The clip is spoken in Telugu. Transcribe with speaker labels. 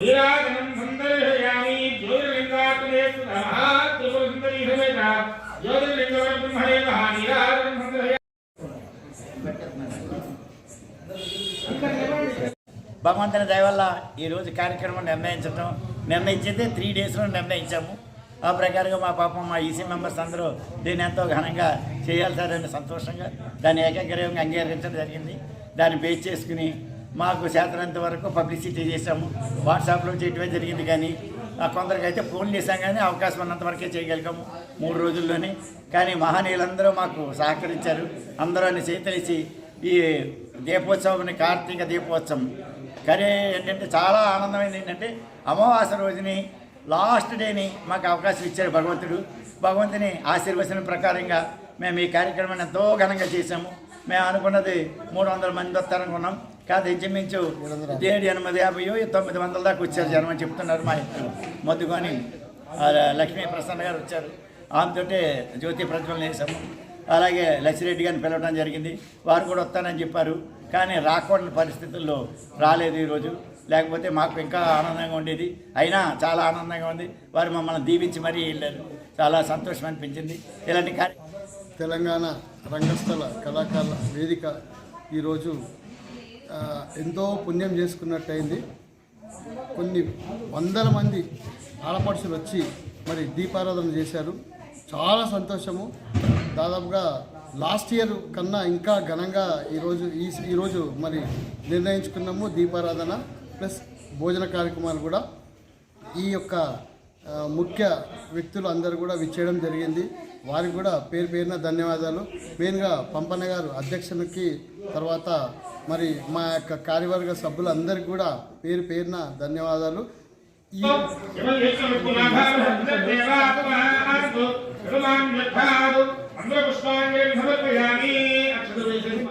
Speaker 1: వీరాగమం సందర్శయామి జ్యోతిర్లింగాత్మనే మహాత్రిపుర సుందరీ
Speaker 2: భగవంతుని దయవల్ల ఈరోజు కార్యక్రమం నిర్ణయించడం నిర్ణయించింది త్రీ డేస్లో నిర్ణయించాము. ఆ ప్రకారంగా మా పాపం మా ఈసీ మెంబర్స్ అందరూ దీన్ని ఎంతో ఘనంగా చేయాలి సార్ అని సంతోషంగా దాన్ని ఏకగ్రీవంగా అంగీకరించడం జరిగింది. దాన్ని బేస్ చేసుకుని మాకు చేతనంత వరకు పబ్లిసిటీ చేసాము వాట్సాప్లో చేయటమే జరిగింది కానీ కొందరికైతే ఫోన్ చేశాం కానీ అవకాశం ఉన్నంత వరకే చేయగలిగాము మూడు రోజుల్లోనే. కానీ మహనీయులందరూ మాకు సహకరించారు. అందరూ అన్ని చేతలిసి ఈ దీపోత్సవం కార్తీక దీపోత్సవం. కానీ ఏంటంటే చాలా ఆనందమైంది ఏంటంటే అమావాస్య రోజుని లాస్ట్ డేని మాకు అవకాశం ఇచ్చారు భగవంతుడు. భగవంతుని ఆశీర్వచనం ప్రకారంగా మేము ఈ కార్యక్రమాన్ని ఎంతో ఘనంగా చేశాము. మేము అనుకున్నది మూడు వందల మంది వస్తారనుకున్నాం. కాదు ఇంచుమించు ఏడు ఎనిమిది యాభై తొమ్మిది వందల దాకా వచ్చారు జనం అని చెప్తున్నారు మా మొద్దుకొని లక్ష్మీ ప్రసన్న గారు వచ్చారు. ఆమెతోటే జ్యోతి ప్రజ్వలన చేశాము అలాగే లక్ష్మిరెడ్డి గారిని పిలవడం జరిగింది. వారు కూడా వస్తానని చెప్పారు. కానీ రాకూడని పరిస్థితుల్లో రాలేదు ఈరోజు. లేకపోతే మాకు ఇంకా ఆనందంగా ఉండేది. అయినా చాలా ఆనందంగా ఉంది. వారు మమ్మల్ని దీవించి మరీ వెళ్ళారు. చాలా సంతోషం అనిపించింది. ఇలాంటి కార్య
Speaker 3: తెలంగాణ రంగస్థల కళాకారుల వేదిక ఈరోజు ఎంతో పుణ్యం చేసుకున్నట్టయింది. కొన్ని వందల మంది ఆడపడుచులు వచ్చి మరి దీపారాధన చేశారు. చాలా సంతోషము. దాదాపుగా లాస్ట్ ఇయర్ కన్నా ఇంకా ఘనంగా ఈరోజు ఈ ఈరోజు మరి నిర్ణయించుకున్నాము దీపారాధన ప్లస్ భోజన కార్యక్రమాలు కూడా. ఈ యొక్క ముఖ్య వ్యక్తులు అందరూ కూడా విచ్చేయడం జరిగింది. వారికి కూడా పేరు పేరున ధన్యవాదాలు. మెయిన్గా పంపన్న గారు అధ్యక్షునికి తర్వాత మరి మా యొక్క కార్యవర్గ సభ్యులందరికీ కూడా పేరు పేరున ధన్యవాదాలు. ఈ
Speaker 1: సమర్పయామి